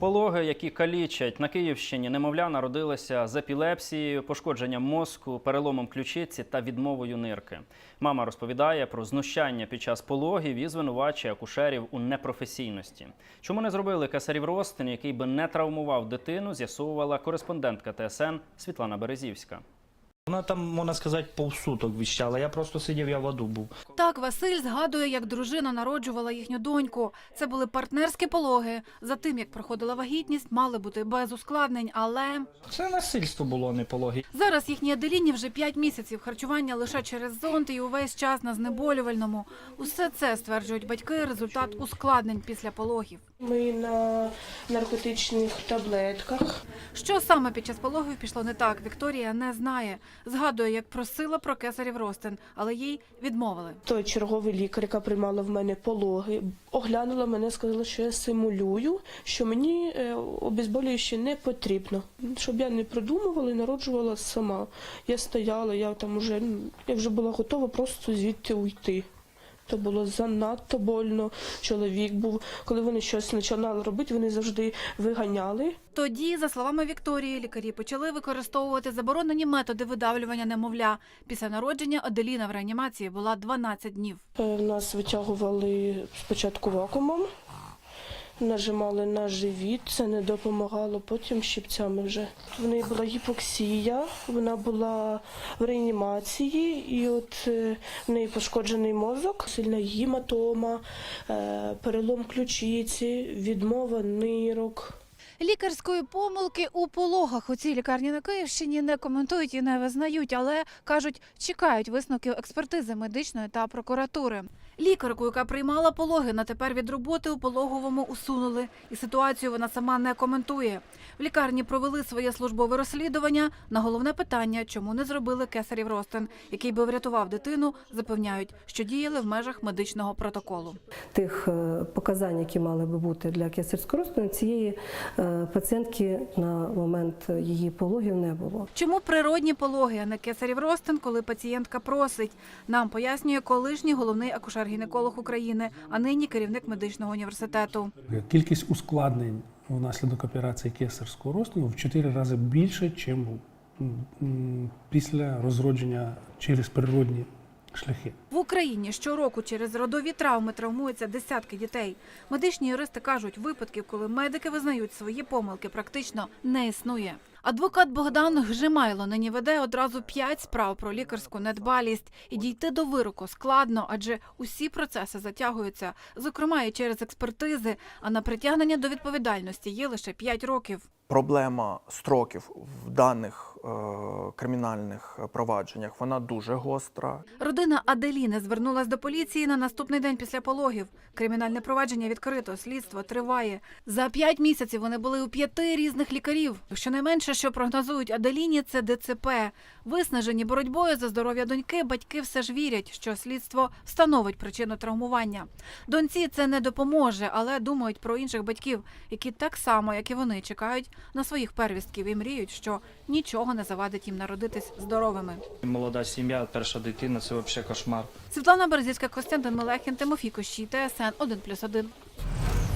Пологи, які калічать на Київщині, немовля народилися з епілепсією, пошкодженням мозку, переломом ключиці та відмовою нирки. Мама розповідає про знущання під час пологів і звинувачує акушерів у непрофесійності. Чому не зробили кесарів ростин, який би не травмував дитину, з'ясовувала кореспондентка ТСН Світлана Березівська. Вона там, можна сказати, повсуток віщала. Я просто сидів, я в аду був. Так, Василь згадує, як дружина народжувала їхню доньку. Це були партнерські пологи. За тим, як проходила вагітність, мали бути без ускладнень, але Це насильство було, не пологи. зараз їхній Аделіні вже 5 місяців харчування лише через зонт і увесь час на знеболювальному. Усе це стверджують батьки. Результат ускладнень після пологів. Ми на наркотичних таблетках. Що саме під час пологів пішло не так, Вікторія не знає. Згадує, як просила про кесарів розтин, але їй відмовили. Той черговий лікар, яка приймала в мене пологи, оглянула мене, сказала, що я симулюю, що мені е, обезболююче не потрібно. Щоб я не придумувала і народжувала сама. Я стояла, я там уже ну, я вже була готова просто звідти уйти. То було занадто больно. Чоловік був, коли вони щось починали робити, вони завжди виганяли. Тоді, за словами Вікторії, лікарі почали використовувати заборонені методи видавлювання немовля. Після народження Аделіна в реанімації була 12 днів. Е, Нас витягували спочатку вакуумом, нажимали на живіт, це не допомагало, потім щипцями вже. В неї була гіпоксія, вона була в реанімації, і от е, в неї пошкоджений мозок, сильна гематома, е, перелом ключиці, відмова нирок. Лікарської помилки у пологах у цій лікарні на Київщині не коментують і не визнають, але кажуть, чекають висновків експертизи медичної та прокуратури. Лікарку, яка приймала пологи, на тепер від роботи у пологовому усунули, і ситуацію вона сама не коментує. В лікарні провели своє службове розслідування. На головне питання, чому не зробили кесарів розтин, який би врятував дитину, запевняють, що діяли в межах медичного протоколу. тих е, показань, які мали би бути для кесарського розтину, цієї е, пацієнтки на момент її пологів не було. Чому природні пологи, а не кесарів розтин, коли пацієнтка просить? Нам пояснює колишній головний акушер-гінеколог України, а нині керівник медичного університету. Кількість ускладнень внаслідок операції кесарського розтину в 4 рази більше, ніж після розродження через природні шляхи. В Україні щороку через родові травми травмуються десятки дітей. Медичні юристи кажуть, випадків, коли медики визнають свої помилки, практично не існує. Адвокат Богдан Гжимайло нині веде одразу п'ять справ про лікарську недбалість. І дійти до вироку складно, адже усі процеси затягуються, зокрема і через експертизи. А на притягнення до відповідальності є лише п'ять років. Проблема строків в даних е, кримінальних провадженнях вона дуже гостра. Родина Аделіни звернулась до поліції на наступний день після пологів. Кримінальне провадження відкрито, слідство триває. За п'ять місяців вони були у п'яти різних лікарів. Щонайменше, що прогнозують Аделіні, це ДЦП. Виснажені боротьбою за здоров'я доньки, батьки все ж вірять, що слідство встановить причину травмування. Доньці це не допоможе, але думають про інших батьків, які так само, як і вони, чекають на своїх первістків і мріють, що нічого не завадить їм народитись здоровими. Молода сім'я, перша дитина це взагалі кошмар. Світлана Березівська, Костянтин Мелехін, Тимофій Кощій, ТСН 1+,1.